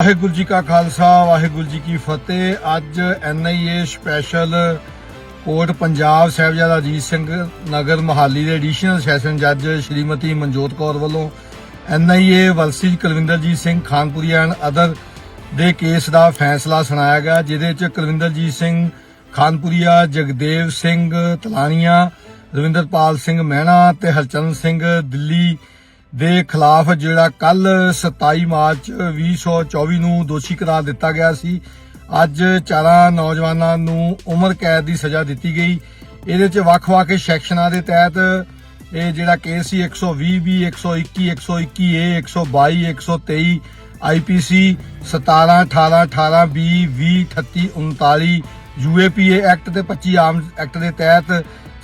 ਵਾਹਿਗੁਰੂ ਜੀ ਕਾ ਖਾਲਸਾ, ਵਾਹਿਗੁਰੂ ਜੀ ਕੀ ਫਤਿਹ। ਅੱਜ NIA special court Punjab Sahibzada Ajit Singh Nagar Mohali ਦੇ ਐਡੀਸ਼ਨਲ ਸੈਸ਼ਨ ਜੱਜ ਸ਼੍ਰੀਮਤੀ ਮਨਜੋਤ ਕੌਰ ਵੱਲੋਂ ਐਨਆਈਏ ਵਲਸੀ ਕੁਲਵਿੰਦਰਜੀਤ ਸਿੰਘ ਖਾਨਪੁਰੀਆ ਐਂਡ ਅਦਰ ਦੇ ਕੇਸ ਦਾ ਫੈਸਲਾ ਸੁਣਾਇਆ ਗਿਆ, ਜਿਹਦੇ ਚ ਕੁਲਵਿੰਦਰਜੀਤ ਸਿੰਘ ਖਾਨਪੁਰੀਆ, ਜਗਦੇਵ ਸਿੰਘ ਤਲਾਨੀਆ, ਰਵਿੰਦਰਪਾਲ ਸਿੰਘ ਮਹਿਣਾ ਤੇ ਹਰਚਰਨ ਸਿੰਘ ਦਿੱਲੀ ਦੇ ਖਿਲਾਫ ਜਿਹੜਾ ਕੱਲ 27 ਮਾਰਚ 2024 ਨੂੰ ਦੋਸ਼ੀ ਕਰਾਰ ਦਿੱਤਾ ਗਿਆ ਸੀ, ਅੱਜ ਚਾਰਾਂ ਨੌਜਵਾਨਾਂ ਨੂੰ ਉਮਰ ਕੈਦ ਦੀ ਸਜ਼ਾ ਦਿੱਤੀ ਗਈ। ਇਹਦੇ ਚ ਵੱਖ-ਵੱਖ ਸੈਕਸ਼ਨਾਂ ਦੇ ਤਹਿਤ ਇਹ ਜਿਹੜਾ ਕੇਸ ਸੀ 120 B 121 121 A 122 123 IPC 17 18 18 B 20 38 39 UAPA act ਤੇ 25 ਆਮ ਐਕਟ ਦੇ ਤਹਿਤ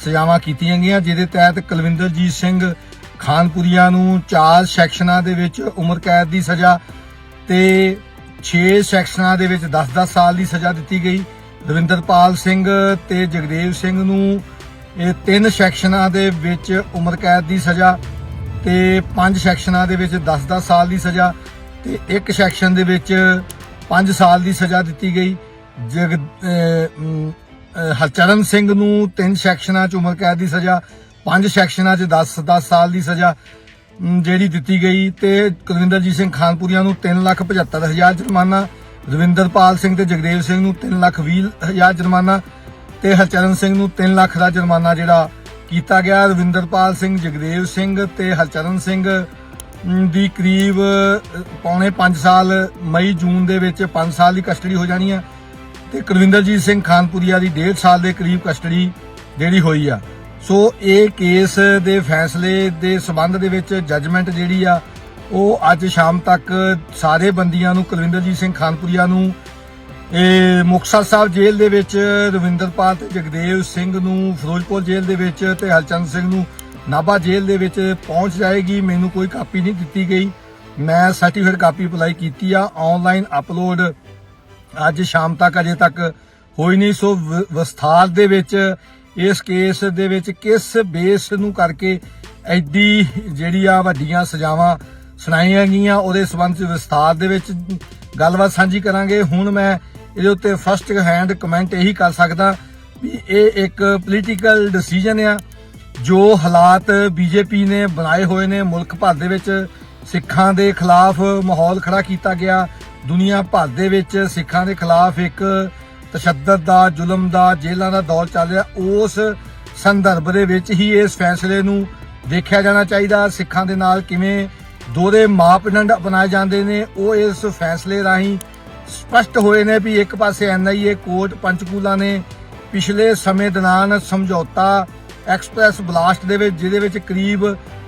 ਸਜ਼ਾਵਾਂ ਕੀਤੀਆਂ ਗਈਆਂ, ਜਿਹਦੇ ਤਹਿਤ ਕੁਲਵਿੰਦਰਜੀਤ ਸਿੰਘ ਖਾਨਪੁਰੀਆ ਨੂੰ ਚਾਰ ਸੈਕਸ਼ਨਾਂ ਦੇ ਵਿੱਚ ਉਮਰ ਕੈਦ ਦੀ ਸਜ਼ਾ ਤੇ 6 ਸੈਕਸ਼ਨਾਂ ਦੇ ਵਿੱਚ 10-10 ਸਾਲ ਦੀ ਸਜ਼ਾ ਦਿੱਤੀ ਗਈ। ਰਵਿੰਦਰਪਾਲ ਸਿੰਘ ਤੇ ਜਗਦੇਵ ਸਿੰਘ ਨੂੰ ਇਹ ਤਿੰਨ ਸੈਕਸ਼ਨਾਂ ਦੇ ਵਿੱਚ ਉਮਰ ਕੈਦ ਦੀ ਸਜ਼ਾ ਤੇ ਪੰਜ ਸੈਕਸ਼ਨਾਂ ਦੇ ਵਿੱਚ 10-10 ਸਾਲ ਦੀ ਸਜ਼ਾ ਤੇ ਇੱਕ ਸੈਕਸ਼ਨ ਦੇ ਵਿੱਚ 5 ਸਾਲ ਦੀ ਸਜ਼ਾ ਦਿੱਤੀ ਗਈ। ਜਗ ਹਰਚਰਨ ਸਿੰਘ ਨੂੰ ਤਿੰਨ ਸੈਕਸ਼ਨਾਂ 'ਚ ਉਮਰ ਕੈਦ ਦੀ ਸਜ਼ਾ ਪੰਜ ਸੈਕਸ਼ਨਾਂ 'ਚ 10-10 ਸਾਲ ਦੀ ਸਜ਼ਾ ਜਿਹੜੀ ਦਿੱਤੀ ਗਈ ਤੇ ਕੁਲਵਿੰਦਰਜੀਤ ਸਿੰਘ ਖਾਨਪੁਰੀਆ ਨੂੰ 375000 ਜੁਰਮਾਨਾ ਰਵਿੰਦਰਪਾਲ ਸਿੰਘ ਤੇ ਜਗਦੇਵ ਸਿੰਘ ਨੂੰ 320000 ਜੁਰਮਾਨਾ ਤੇ ਹਰਚਰਨ ਸਿੰਘ ਨੂੰ 3 ਲੱਖ ਦਾ ਜੁਰਮਾਨਾ ਜਿਹੜਾ ਕੀਤਾ ਗਿਆ। ਰਵਿੰਦਰਪਾਲ ਸਿੰਘ ਜਗਦੇਵ ਸਿੰਘ ਤੇ ਹਰਚਰਨ ਸਿੰਘ ਦੀ ਕਰੀਬ ਅ, ਪੌਣੇ 5 ਸਾਲ ਮਈ ਜੂਨ ਦੇ ਵਿੱਚ 5 ਸਾਲ ਦੀ ਕਸਟਡੀ ਹੋ ਜਾਣੀ ਆ ਤੇ ਕੁਲਵਿੰਦਰਜੀਤ ਸਿੰਘ ਖਾਨਪੁਰੀਆ ਦੀ 1.5 ਸਾਲ ਦੇ ਕਰੀਬ ਕਸਟਡੀ ਜਿਹੜੀ ਹੋਈ ਆ। ਸੋ ਇਹ ਕੇਸ ਦੇ ਫੈਸਲੇ ਦੇ ਸਬੰਧ ਦੇ ਵਿੱਚ ਜੱਜਮੈਂਟ ਜਿਹੜੀ ਆ, ਉਹ ਅੱਜ ਸ਼ਾਮ ਤੱਕ ਸਾਰੇ ਬੰਦੀਆਂ ਨੂੰ, ਕੁਲਵਿੰਦਰਜੀਤ ਸਿੰਘ ਖਾਨਪੁਰੀਆ ਨੂੰ ਇਹ ਮੁਕਤਸਰ ਸਾਹਿਬ ਜੇਲ੍ਹ ਦੇ ਵਿੱਚ ਰਵਿੰਦਰਪਾਲ ਤੇ ਜਗਦੇਵ ਸਿੰਘ ਨੂੰ, ਫਿਰੋਜ਼ਪੁਰ ਜੇਲ੍ਹ ਦੇ ਵਿੱਚ ਤੇ ਹਲਚੰਦ ਸਿੰਘ ਨੂੰ ਨਾਭਾ ਜੇਲ੍ਹ ਦੇ ਵਿੱਚ ਪਹੁੰਚ ਜਾਏਗੀ। ਮੈਨੂੰ ਕੋਈ ਕਾਪੀ ਨਹੀਂ ਦਿੱਤੀ ਗਈ। ਮੈਂ ਸਰਟੀਫਿਕੇਟ ਕਾਪੀ ਅਪਲਾਈ ਕੀਤੀ ਆ। ਆਨਲਾਈਨ ਅਪਲੋਡ ਅੱਜ ਸ਼ਾਮ ਤੱਕ, ਅਜੇ ਤੱਕ ਹੋਈ ਨਹੀਂ। ਸੋ ਵਿਸਥਾਰ ਦੇ ਵਿੱਚ ਇਸ ਕੇਸ ਦੇ ਵਿੱਚ ਕਿਸ ਬੇਸ ਨੂੰ ਕਰਕੇ ਐਡੀ ਜਿਹੜੀ ਆ ਵੱਡੀਆਂ ਸਜ਼ਾਵਾਂ ਸੁਣਾਈਆਂ ਗਈਆਂ, ਉਹਦੇ ਸਬੰਧ ਵਿੱਚ ਵਿਸਥਾਰ ਦੇ ਵਿੱਚ ਗੱਲਬਾਤ ਸਾਂਝੀ ਕਰਾਂਗੇ। ਹੁਣ ਮੈਂ ਇਹਦੇ ਉੱਤੇ ਫਸਟ ਹੈਂਡ ਕਮੈਂਟ ਇਹੀ ਕਰ ਸਕਦਾ ਵੀ ਇਹ ਇੱਕ ਪੋਲੀਟੀਕਲ ਡਿਸੀਜਨ ਆ, ਜੋ ਹਾਲਾਤ ਬੀਜੇਪੀ ਨੇ ਬਣਾਏ ਹੋਏ ਨੇ, ਮੁਲਕ ਭਰ ਦੇ ਵਿੱਚ ਸਿੱਖਾਂ ਦੇ ਖਿਲਾਫ ਮਾਹੌਲ ਖੜਾ ਕੀਤਾ ਗਿਆ। ਦੁਨੀਆ ਭਰ ਦੇ ਵਿੱਚ ਸਿੱਖਾਂ ਦੇ ਖਿਲਾਫ ਇੱਕ ਤਸ਼ੱਦਦ ਦਾ, ਜ਼ੁਲਮ ਦਾ, ਜੇਲ੍ਹਾਂ ਦਾ ਦੌਰ ਚੱਲ ਰਿਹਾ, ਉਸ ਸੰਦਰਭ ਦੇ ਵਿੱਚ ਹੀ ਇਸ ਫੈਸਲੇ ਨੂੰ ਦੇਖਿਆ ਜਾਣਾ ਚਾਹੀਦਾ। ਸਿੱਖਾਂ ਦੇ ਨਾਲ ਕਿਵੇਂ ਦੋਹਰੇ ਮਾਪਦੰਡ ਅਪਣਾਏ ਜਾਂਦੇ ਨੇ, ਉਹ ਇਸ ਫੈਸਲੇ ਰਾਹੀਂ ਸਪਸ਼ਟ ਹੋਏ ਨੇ ਵੀ ਇੱਕ ਪਾਸੇ ਐਨਆਈਏ ਕੋਰਟ ਪੰਚਕੂਲਾ ਨੇ ਪਿਛਲੇ ਸਮੇਂ ਦੌਰਾਨ ਸਮਝੌਤਾ ਐਕਸਪ੍ਰੈਸ ਬਲਾਸਟ ਦੇ ਵਿੱਚ, ਜਿਹਦੇ ਵਿੱਚ ਕਰੀਬ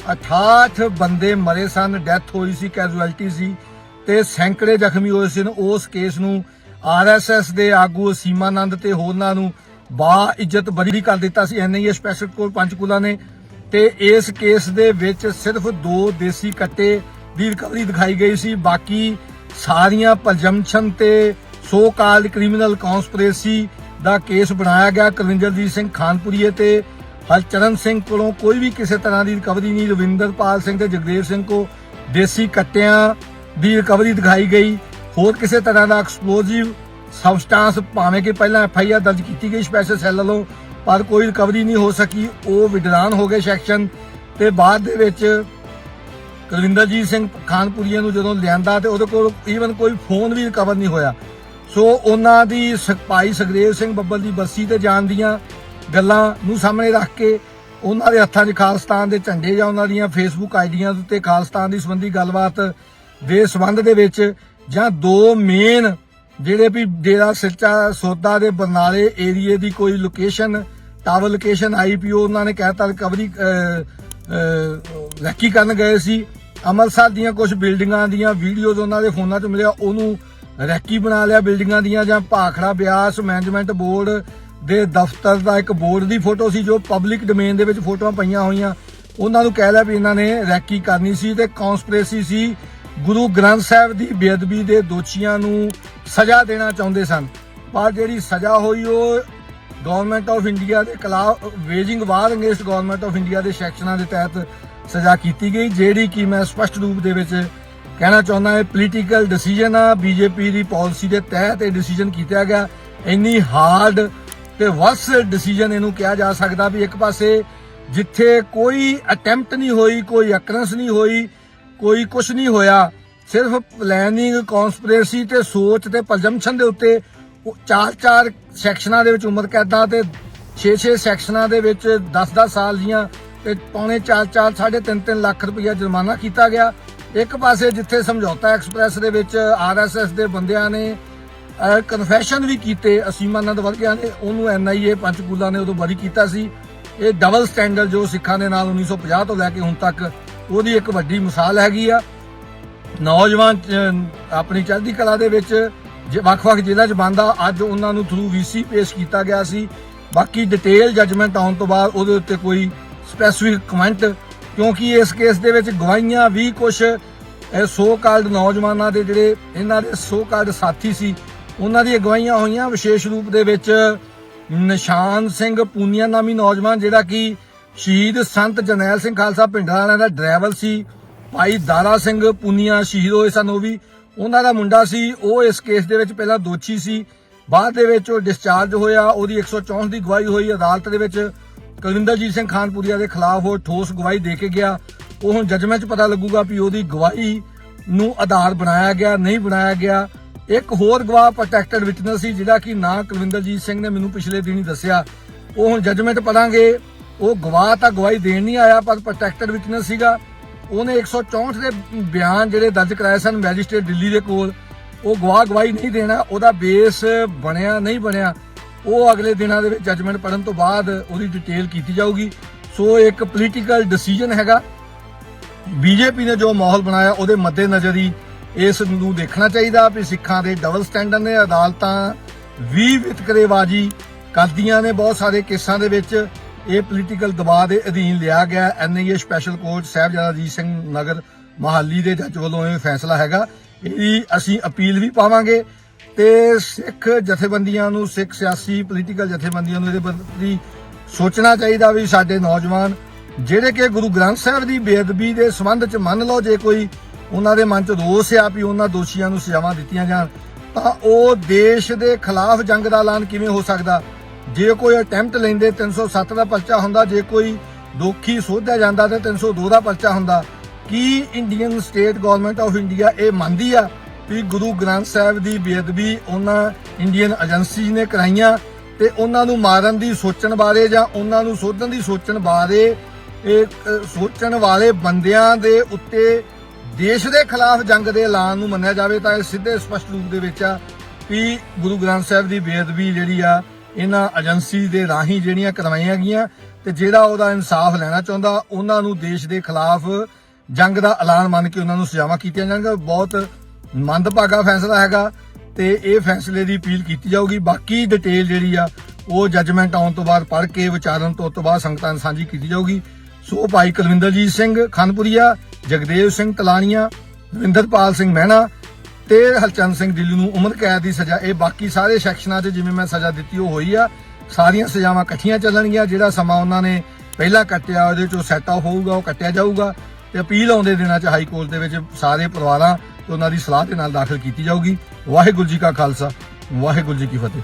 68 ਬੰਦੇ ਮਰੇ ਸਨ, ਡੈਥ ਹੋਈ ਸੀ, ਕੈਜੂਅਲਟੀ ਸੀ ਤੇ ਸੈਂਕੜੇ ਜ਼ਖਮੀ ਹੋਏ ਸਨ। ਉਸ ਕੇਸ ਨੂੰ ਆਰਐਸਐਸ ਦੇ ਆਗੂ ਸੀਮਾਨੰਦ ਤੇ ਹੋਰਨਾਂ ਨੂੰ ਬਾ ਇੱਜ਼ਤ ਬਰੀ ਕਰ ਦਿੱਤਾ ਸੀ। ਐਨਆਈਏ ਸਪੈਸ਼ਲ ਕੋਰਟ ਪੰਚਕੂਲਾ ਨੇ ਤੇ ਇਸ ਕੇਸ ਦੇ ਵਿੱਚ ਸਿਰਫ ਦੋ ਦੇਸੀ ਕੱਟੇ ਦੀ ਰਿਕਵਰੀ ਦਿਖਾਈ ਗਈ ਸੀ। ਬਾਕੀ ਸਾਰੀਆਂ ਪ੍ਰਜਮਸ਼ਨ ਤੇ ਸੋ ਕਾਲਡ ਕ੍ਰਿਮੀਨਲ ਕਨਸਪੀਰੇਸੀ ਦਾ ਕੇਸ ਬਣਾਇਆ ਗਿਆ। ਕੁਲਵਿੰਦਰਜੀਤ ਸਿੰਘ ਖਾਨਪੁਰੀਏ ਤੇ ਹਰਚਰਨ ਸਿੰਘ ਕੋਲੋਂ ਕੋਈ ਵੀ ਕਿਸੇ ਤਰ੍ਹਾਂ ਦੀ ਰਿਕਵਰੀ ਨਹੀਂ। ਰਵਿੰਦਰਪਾਲ ਸਿੰਘ ਤੇ ਜਗਦੇਵ ਸਿੰਘ ਕੋ ਦੇਸੀ ਕੱਟਿਆਂ ਦੀ ਰਿਕਵਰੀ ਦਿਖਾਈ ਗਈ। ਹੋਰ ਕਿਸੇ ਤਰ੍ਹਾਂ ਦਾ ਐਕਸਪਲੋਜ਼ਿਵ ਸਬਸਟੈਂਸ ਭਾਵੇਂ ਕਿ ਪਹਿਲਾਂ ਐਫ ਆਈ ਆਰ ਦਰਜ ਕੀਤੀ ਗਈ ਸਪੈਸ਼ਲ ਸੈੱਲ ਵੱਲੋਂ ਪਰ ਕੋਈ ਰਿਕਵਰੀ ਨਹੀਂ ਹੋ ਸਕੀ, ਉਹ ਵਿਡਰਾਨ ਹੋ ਗਏ ਸੈਕਸ਼ਨ ਤੇ ਬਾਅਦ ਦੇ ਵਿੱਚ ਕੁਲਵਿੰਦਰਜੀਤ ਸਿੰਘ ਖਾਨਪੁਰੀਆ ਨੂੰ ਜਦੋਂ ਲਿਆਂਦਾ ਤੇ ਉਹਦੇ ਕੋਲ ਈਵਨ ਕੋਈ ਫੋਨ ਵੀ ਰਿਕਵਰ ਨਹੀਂ ਹੋਇਆ। ਸੋ ਉਹਨਾਂ ਦੀ ਸ- ਭਾਈ ਸੁਖਦੇਵ ਸਿੰਘ ਬੱਬਲ ਦੀ ਬਰਸੀ ਤੇ ਜਾਣ ਦੀਆਂ ਗੱਲਾਂ ਨੂੰ ਸਾਹਮਣੇ ਰੱਖ ਕੇ ਉਹਨਾਂ ਦੇ ਹੱਥਾਂ 'ਚ ਖਾਲਸਤਾਨ ਦੇ ਝੰਡੇ ਜਾਂ ਉਹਨਾਂ ਦੀਆਂ ਫੇਸਬੁੱਕ ਆਈਡੀਆਂ ਉੱਤੇ ਖਾਲਸਤਾਨ ਦੀ ਸੰਬੰਧੀ ਗੱਲਬਾਤ ਦੇ ਸੰਬੰਧ ਦੇ ਵਿੱਚ ਜਾਂ ਦੋ ਮੇਨ ਜਿਹੜੇ ਵੀ ਡੇਰਾ ਸਿੱਚਾ ਸੋਦਾ ਦੇ ਬਰਨਾਲੇ ਏਰੀਏ ਦੀ ਕੋਈ ਲੋਕੇਸ਼ਨ ਟਾਵਰ ਲੋਕੇਸ਼ਨ ਆਈਪੀਓ ਉਹਨਾਂ ਨੇ ਕਹਿਤਾ ਰਿਕਵਰੀ ਰੈਕੀ ਕਰਨ ਗਏ ਸੀ। ਅੰਮ੍ਰਿਤਸਰ ਦੀਆਂ ਕੁਝ ਬਿਲਡਿੰਗਾਂ ਦੀਆਂ ਵੀਡੀਓਜ਼ ਉਹਨਾਂ ਦੇ ਫੋਨਾਂ 'ਚ ਮਿਲਿਆ। ਉਹਨੂੰ ਰੈਕੀ ਬਣਾ ਲਿਆ ਬਿਲਡਿੰਗਾਂ ਦੀਆਂ ਜਾਂ ਭਾਖੜਾ ਬਿਆਸ ਮੈਨੇਜਮੈਂਟ ਬੋਰਡ ਦੇ ਦਫ਼ਤਰ ਦਾ ਇੱਕ ਬੋਰਡ ਦੀ ਫੋਟੋ ਸੀ, ਜੋ ਪਬਲਿਕ ਡੋਮੇਨ ਦੇ ਵਿੱਚ ਫੋਟੋਆਂ ਪਈਆਂ ਹੋਈਆਂ। ਉਹਨਾਂ ਨੂੰ ਕਹਿ ਲਿਆ ਵੀ ਇਹਨਾਂ ਨੇ ਰੈਕੀ ਕਰਨੀ ਸੀ ਤੇ ਕਨਸਪੀਰੇਸੀ ਸੀ। ਗੁਰੂ ਗ੍ਰੰਥ ਸਾਹਿਬ ਦੀ ਬੇਅਦਬੀ ਦੇ ਦੋਸ਼ੀਆਂ ਨੂੰ ਸਜ਼ਾ ਦੇਣਾ ਚਾਹੁੰਦੇ ਸਨ। ਪਰ ਜਿਹੜੀ ਸਜ਼ਾ ਹੋਈ ਉਹ ਗਵਰਨਮੈਂਟ ਆਫ ਇੰਡੀਆ ਦੇ ਖਿਲਾਫ waging war against government of India ਦੇ ਸੈਕਸ਼ਨਾਂ ਦੇ ਤਹਿਤ ਸਜ਼ਾ ਕੀਤੀ ਗਈ, ਜਿਹੜੀ ਕਿ ਮੈਂ ਸਪਸ਼ਟ ਰੂਪ ਦੇ ਵਿੱਚ ਕਹਿਣਾ ਚਾਹੁੰਦਾ ਇਹ ਪੋਲੀਟੀਕਲ ਡਿਸੀਜਨ ਆ। ਬੀਜੇਪੀ ਦੀ ਪਾਲਿਸੀ ਦੇ ਤਹਿਤ ਇਹ ਡਿਸੀਜਨ ਕੀਤਾ ਗਿਆ। ਇੰਨੀ ਹਾਰਡ ਤੇ ਵਰਸ ਡਿਸੀਜਨ ਇਹਨੂੰ ਕਿਹਾ ਜਾ ਸਕਦਾ ਵੀ ਇੱਕ ਪਾਸੇ ਜਿੱਥੇ ਕੋਈ ਅਟੈਂਪਟ ਨਹੀਂ ਹੋਈ, ਕੋਈ ਅਕਰੈਂਸ ਨਹੀਂ ਹੋਈ ਕੋਈ ਕੁਝ ਨਹੀਂ ਹੋਇਆ। ਸਿਰਫ ਪਲੈਨਿੰਗ ਕਨਸਪੀਰੇਸੀ ਤੇ ਸੋਚ ਤੇ ਪ੍ਰਜੰਪਸ਼ਨ ਦੇ ਉੱਤੇ ਚਾਰ ਚਾਰ ਸੈਕਸ਼ਨਾਂ ਦੇ ਵਿੱਚ ਉਮਰ ਕੈਦਾਂ ਤੇ 6-6 ਸੈਕਸ਼ਨਾਂ ਦੇ ਵਿੱਚ 10-10 ਸਾਲ ਦੀਆਂ ਤੇ ਪੌਣੇ 4-4 3.5 ਲੱਖ ਰੁਪਇਆ ਜੁਰਮਾਨਾ ਕੀਤਾ ਗਿਆ। ਇੱਕ ਪਾਸੇ ਜਿੱਥੇ ਸਮਝੌਤਾ ਐਕਸਪ੍ਰੈਸ ਦੇ ਵਿੱਚ ਆਰਐਸਐਸ ਦੇ ਬੰਦਿਆਂ ਨੇ ਕਨਫੈਸ਼ਨ ਵੀ ਕੀਤੇ ਅਸੀਮਾ ਆਨੰਦ ਵਰਗਿਆਂ ਨੇ, ਉਹਨੂੰ ਐਨਆਈਏ ਪੰਚਕੂਲਾ ਨੇ ਉਦੋਂ ਬਰੀ ਕੀਤਾ ਸੀ। ਇਹ ਡਬਲ ਸਟੈਂਡਰਡ ਜੋ ਸਿੱਖਾਂ ਦੇ ਨਾਲ 1950 ਤੋਂ ਲੈ ਕੇ ਹੁਣ ਤੱਕ ਉਹਦੀ ਇੱਕ ਵੱਡੀ ਮਿਸਾਲ ਹੈਗੀ ਆ। ਨੌਜਵਾਨ ਆਪਣੀ ਚੜ੍ਹਦੀ ਕਲਾ ਦੇ ਵਿੱਚ ਜੇ ਵੱਖ-ਵੱਖ ਜ਼ਿਲ੍ਹਾ 'ਚ ਬੰਦਾ ਅੱਜ ਉਹਨਾਂ ਨੂੰ ਥਰੂ ਵੀਸੀ ਪੇਸ਼ ਕੀਤਾ ਗਿਆ ਸੀ। ਬਾਕੀ ਡਿਟੇਲ ਜੱਜਮੈਂਟ ਆਉਣ ਤੋਂ ਬਾਅਦ ਉਹਦੇ ਉੱਤੇ ਕੋਈ ਸਪੈਸੀਫਿਕ ਕਮੈਂਟ ਕਿਉਂਕਿ ਇਸ ਕੇਸ ਦੇ ਵਿੱਚ ਗਵਾਹੀਆਂ ਵੀ ਕੁਝ ਸੋ ਕਾਲਡ ਨੌਜਵਾਨਾਂ ਦੇ ਜਿਹੜੇ ਇਹਨਾਂ ਦੇ ਸੋ ਕਾਲਡ ਸਾਥੀ ਸੀ, ਉਹਨਾਂ ਦੀਆਂ ਗਵਾਹੀਆਂ ਹੋਈਆਂ। ਵਿਸ਼ੇਸ਼ ਰੂਪ ਦੇ ਵਿੱਚ ਨਿਸ਼ਾਨ ਸਿੰਘ ਪੂਨੀਆ ਨਾਮੀ ਨੌਜਵਾਨ ਜਿਹੜਾ ਕਿ ਸ਼ਹੀਦ ਸੰਤ ਜਰਨੈਲ ਸਿੰਘ ਖਾਲਸਾ ਪਿੰਡਾਂ ਵਾਲਿਆਂ ਦਾ ਡਰਾਈਵਰ ਸੀ। ਭਾਈ ਦਾਰਾ ਸਿੰਘ ਪੁਨੀਆ ਸ਼ਹੀਦ ਹੋਏ ਸਨ ਉਹ ਵੀ। ਉਹਨਾਂ ਦਾ ਮੁੰਡਾ ਸੀ, ਉਹ ਇਸ ਕੇਸ ਦੇ ਵਿੱਚ ਪਹਿਲਾਂ ਦੋਸ਼ੀ ਸੀ। ਬਾਅਦ ਦੇ ਵਿੱਚ ਉਹ ਡਿਸਚਾਰਜ ਹੋਇਆ, ਉਹਦੀ 164 ਦੀ ਗਵਾਹੀ ਹੋਈ। ਅਦਾਲਤ ਦੇ ਵਿੱਚ ਕੁਲਵਿੰਦਰਜੀਤ ਸਿੰਘ ਖਾਨਪੁਰੀਆ ਦੇ ਖਿਲਾਫ ਉਹ ਠੋਸ ਗਵਾਹੀ ਦੇ ਕੇ ਗਿਆ। ਉਹ ਹੁਣ ਜੱਜਮੈਂਟ 'ਚ ਪਤਾ ਲੱਗੂਗਾ ਵੀ ਉਹਦੀ ਗਵਾਹੀ ਨੂੰ ਆਧਾਰ ਬਣਾਇਆ ਗਿਆ, ਨਹੀਂ ਬਣਾਇਆ ਗਿਆ। ਇੱਕ ਹੋਰ ਗਵਾਹ ਪ੍ਰੋਟੈਕਟਡ ਵਿਟਨੈਸ ਸੀ, ਜਿਹੜਾ ਕਿ ਨਾਂ ਕੁਲਵਿੰਦਰਜੀਤ ਸਿੰਘ ਨੇ ਮੈਨੂੰ ਪਿਛਲੇ ਦਿਨੀ ਦੱਸਿਆ। ਉਹ ਹੁਣ ਜੱਜਮੈਂਟ ਪੜਾਂਗੇ ਉਹ ਗਵਾਹ ਤਾਂ ਗਵਾਹੀ ਦੇਣ ਨਹੀਂ ਆਇਆ, ਪਰ ਪ੍ਰੋਟੈਕਟਡ ਵਿਟਨੈਸ ਸੀਗਾ। ਉਹਨੇ 164 ਦੇ ਬਿਆਨ ਜਿਹੜੇ ਦਰਜ ਕਰਾਏ ਸਨ ਮੈਜਿਸਟ੍ਰੇਟ ਦਿੱਲੀ ਦੇ ਕੋਲ, ਉਹ ਗਵਾਹ ਗਵਾਹੀ ਨਹੀਂ ਦੇਣਾ, ਉਹਦਾ ਬੇਸ ਬਣਿਆ ਨਹੀਂ ਬਣਿਆ, ਉਹ ਅਗਲੇ ਦਿਨਾਂ ਦੇ ਵਿੱਚ ਜੱਜਮੈਂਟ ਪੜਨ ਤੋਂ ਬਾਅਦ ਉਹਦੀ ਡਿਟੇਲ ਕੀਤੀ ਜਾਊਗੀ। ਸੋ ਇੱਕ ਪੋਲੀਟੀਕਲ ਡਿਸੀਜਨ ਹੈਗਾ। ਬੀਜੇਪੀ ਨੇ ਜੋ ਮਾਹੌਲ ਬਣਾਇਆ, ਉਹਦੇ ਮੱਦੇਨਜ਼ਰ ਹੀ ਇਸ ਨੂੰ ਦੇਖਣਾ ਚਾਹੀਦਾ ਵੀ ਸਿੱਖਾਂ ਦੇ ਡਬਲ ਸਟੈਂਡਰਡ ਨੇ, ਅਦਾਲਤਾਂ ਵੀ ਵਿਤਕਰੇਬਾਜ਼ੀ ਕਰਦੀਆਂ ਨੇ ਬਹੁਤ ਸਾਰੇ ਕੇਸਾਂ ਦੇ ਵਿੱਚ। ਇਹ ਪੋਲੀਟੀਕਲ ਦਬਾਅ ਦੇ ਅਧੀਨ ਲਿਆ ਗਿਆ NIA special court Sahibzada Ajit Singh Nagar Mohali ਦੇ ਜੱਜ ਵੱਲੋਂ ਇਹ ਫੈਸਲਾ ਹੈਗਾ। ਇਹਦੀ ਅਸੀਂ ਅਪੀਲ ਵੀ ਪਾਵਾਂਗੇ ਤੇ ਸਿੱਖ ਜਥੇਬੰਦੀਆਂ ਨੂੰ, ਸਿੱਖ ਸਿਆਸੀ ਪੋਲੀਟੀਕਲ ਜਥੇਬੰਦੀਆਂ ਨੂੰ ਇਹਦੇ ਪ੍ਰਤੀ ਸੋਚਣਾ ਚਾਹੀਦਾ ਵੀ ਸਾਡੇ ਨੌਜਵਾਨ ਜਿਹੜੇ ਕਿ ਗੁਰੂ ਗ੍ਰੰਥ ਸਾਹਿਬ ਦੀ ਬੇਅਦਬੀ ਦੇ ਸੰਬੰਧ ਚ ਮੰਨ ਲਓ ਜੇ ਕੋਈ ਉਹਨਾਂ ਦੇ ਮਨ ਚ ਰੋਸ ਆ ਵੀ ਉਹਨਾਂ ਦੋਸ਼ੀਆਂ ਨੂੰ ਸਜ਼ਾਵਾਂ ਦਿੱਤੀਆਂ ਜਾਣ, ਤਾਂ ਉਹ ਦੇਸ਼ ਦੇ ਖਿਲਾਫ ਜੰਗ ਦਾ ਐਲਾਨ ਕਿਵੇਂ ਹੋ ਸਕਦਾ? ਜੇ ਕੋਈ ਅਟੈਂਪਟ ਲੈਂਦੇ 307 ਦਾ ਪਰਚਾ ਹੁੰਦਾ, ਜੇ ਕੋਈ ਦੋਖੀ ਸੋਧਿਆ ਜਾਂਦਾ ਤੇ 302 ਦਾ ਪਰਚਾ ਹੁੰਦਾ। ਕੀ Indian state government of India ਇਹ ਮੰਨਦੀ ਆ ਵੀ ਗੁਰੂ ਗ੍ਰੰਥ ਸਾਹਿਬ ਦੀ ਬੇਅਦਬੀ ਉਹਨਾਂ ਇੰਡੀਅਨ ਏਜੰਸੀ ਨੇ ਕਰਾਈਆਂ ਤੇ ਉਹਨਾਂ ਨੂੰ ਮਾਰਨ ਦੀ ਸੋਚਣ ਬਾਰੇ ਜਾਂ ਉਹਨਾਂ ਨੂੰ ਸੋਧਣ ਦੀ ਸੋਚਣ ਬਾਰੇ, ਇਹ ਸੋਚਣ ਵਾਲੇ ਬੰਦਿਆਂ ਦੇ ਉੱਤੇ ਦੇਸ਼ ਦੇ ਖਿਲਾਫ ਜੰਗ ਦੇ ਐਲਾਨ ਨੂੰ ਮੰਨਿਆ ਜਾਵੇ ਤਾਂ ਇਹ ਸਿੱਧੇ ਸਪਸ਼ਟ ਰੂਪ ਦੇ ਵਿੱਚ ਆ ਵੀ ਗੁਰੂ ਗ੍ਰੰਥ ਸਾਹਿਬ ਦੀ ਬੇਅਦਬੀ ਜਿਹੜੀ ਆ ਇਹਨਾਂ ਏਜੰਸੀ ਦੇ ਰਾਹੀਂ ਜਿਹੜੀਆਂ ਕਰਵਾਈਆਂ ਗਈਆਂ ਤੇ ਜਿਹੜਾ ਉਹਦਾ ਇਨਸਾਫ ਲੈਣਾ ਚਾਹੁੰਦਾ, ਉਹਨਾਂ ਨੂੰ ਦੇਸ਼ ਦੇ ਖਿਲਾਫ ਜੰਗ ਦਾ ਐਲਾਨ ਮੰਨ ਕੇ ਉਹਨਾਂ ਨੂੰ ਸਜ਼ਾਵਾਂ ਕੀਤੀਆਂ ਜਾਣਗੀਆਂ। ਬਹੁਤ ਮੰਦਭਾਗਾ ਫੈਸਲਾ ਹੈਗਾ ਤੇ ਇਹ ਫੈਸਲੇ ਦੀ ਅਪੀਲ ਕੀਤੀ ਜਾਊਗੀ। ਬਾਕੀ ਡਿਟੇਲ ਜਿਹੜੀ ਆ, ਉਹ ਜੱਜਮੈਂਟ ਆਉਣ ਤੋਂ ਬਾਅਦ ਪੜ੍ਹ ਕੇ ਵਿਚਾਰਨ ਤੋਂ ਤੋਂ ਬਾਅਦ ਸੰਗਤਾਂ ਨਾਲ ਸਾਂਝੀ ਕੀਤੀ ਜਾਊਗੀ। ਸੋ ਭਾਈ ਕੁਲਵਿੰਦਰਜੀਤ ਸਿੰਘ, ਖਾਨਪੁਰੀਆ, ਜਗਦੇਵ ਸਿੰਘ ਤਲਾਣੀਆਂ ਰਵਿੰਦਰਪਾਲ ਸਿੰਘ ਮਹਿਣਾ ਤੇ ਹਰਚੰਦ ਸਿੰਘ ਦਿੱਲੀ ਨੂੰ ਉਮਰ ਕੈਦ ਦੀ ਸਜ਼ਾ। ਇਹ ਬਾਕੀ ਸਾਰੇ ਸੈਕਸ਼ਨਾਂ 'ਚ ਜਿਵੇਂ ਮੈਂ ਸਜ਼ਾ ਦਿੱਤੀ, ਉਹ ਹੋਈ ਆ। ਸਾਰੀਆਂ ਸਜ਼ਾਵਾਂ ਇਕੱਠੀਆਂ ਚੱਲਣਗੀਆਂ, ਜਿਹੜਾ ਸਮਾਂ ਉਹਨਾਂ ਨੇ ਪਹਿਲਾਂ ਕੱਟਿਆ, ਉਹਦੇ 'ਚੋਂ ਸੈਟ ਆਫ ਹੋਊਗਾ, ਉਹ ਕੱਟਿਆ ਜਾਊਗਾ। ਤੇ ਅਪੀਲ ਆਉਂਦੇ ਦਿਨਾਂ 'ਚ ਹਾਈ ਕੋਰਟ ਦੇ ਵਿੱਚ ਸਾਰੇ ਪਰਿਵਾਰਾਂ ਤੇ ਉਹਨਾਂ ਦੀ ਸਲਾਹ ਦੇ ਨਾਲ ਦਾਖਲ ਕੀਤੀ ਜਾਊਗੀ। ਵਾਹਿਗੁਰੂ ਜੀ ਕਾ ਖਾਲਸਾ, ਵਾਹਿਗੁਰੂ ਜੀ ਕੀ ਫਤਿਹ।